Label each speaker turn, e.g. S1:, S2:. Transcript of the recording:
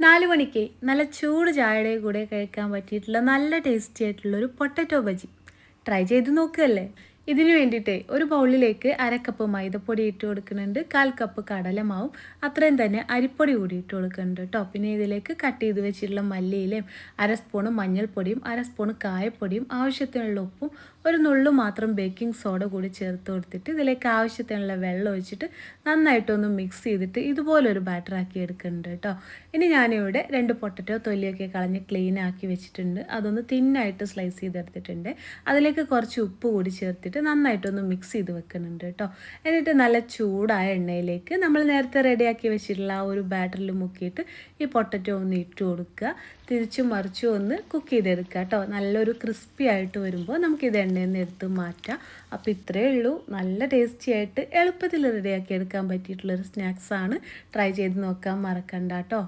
S1: നാല് മണിക്ക് നല്ല ചൂട് ചായയുടെ കൂടെ കഴിക്കാൻ പറ്റിയിട്ടുള്ള നല്ല ടേസ്റ്റി ആയിട്ടുള്ള ഒരു പൊട്ടറ്റോ ബജി. ട്രൈ ചെയ്ത് നോക്കുകയല്ലേ ഇതിന് വേണ്ടിയിട്ട് ഒരു ബൗളിലേക്ക് അരക്കപ്പ് കപ്പ് മൈദപ്പൊടി ഇട്ട് കൊടുക്കുന്നുണ്ട്. കാൽ കപ്പ് കടലമാവും. അത്രയും തന്നെ അരിപ്പൊടി കൂടി ഇട്ട് കൊടുക്കുന്നുണ്ട് കേട്ടോ പിന്നെ ഇതിലേക്ക് കട്ട് ചെയ്ത് വെച്ചിട്ടുള്ള മല്ലിയിലയും അര സ്പൂണ് മഞ്ഞൾപ്പൊടിയും അര സ്പൂണ് കായപ്പൊടിയും ആവശ്യത്തിനുള്ള ഉപ്പും ഒരു നുള്ളു മാത്രം ബേക്കിംഗ് സോഡ കൂടി ചേർത്ത് കൊടുത്തിട്ട് ഇതിലേക്ക് ആവശ്യത്തിനുള്ള വെള്ളം ഒഴിച്ചിട്ട് നന്നായിട്ടൊന്ന് മിക്സ് ചെയ്തിട്ട് ഇതുപോലൊരു ബാറ്റർ ആക്കി എടുക്കുന്നുണ്ട് കേട്ടോ ഇനി ഞാനിവിടെ രണ്ട് പൊട്ടറ്റോ തൊലിയൊക്കെ കളഞ്ഞ് ക്ലീൻ ആക്കി വെച്ചിട്ടുണ്ട്. അതൊന്ന് തിന്നായിട്ട് സ്ലൈസ് ചെയ്തെടുത്തിട്ടുണ്ട്. അതിലേക്ക് കുറച്ച് ഉപ്പ് കൂടി ചേർത്തിട്ട് നന്നായിട്ടൊന്ന് മിക്സ് ചെയ്ത് വെക്കുന്നുണ്ട് കേട്ടോ എന്നിട്ട് നല്ല ചൂടായ എണ്ണയിലേക്ക് നമ്മൾ നേരത്തെ റെഡിയാക്കി വെച്ചിട്ടുള്ള ആ ഒരു ബാറ്ററിൽ മുക്കിയിട്ട് ഈ പൊട്ടറ്റോ ഒന്ന് ഇട്ട് കൊടുക്കുക. തിരിച്ചും മറിച്ചും ഒന്ന് കുക്ക് ചെയ്തെടുക്കുക കേട്ടോ നല്ലൊരു ക്രിസ്പി ആയിട്ട് വരുമ്പോൾ നമുക്കിത് എണ്ണയിൽ നിന്ന് എടുത്ത് മാറ്റാം. അപ്പോൾ ഇത്രയേ ഉള്ളൂ. നല്ല ടേസ്റ്റി ആയിട്ട് എളുപ്പത്തിൽ റെഡിയാക്കി എടുക്കാൻ പറ്റിയിട്ടുള്ളൊരു സ്നാക്സാണ് ട്രൈ ചെയ്ത് നോക്കാൻ മറക്കണ്ട കേട്ടോ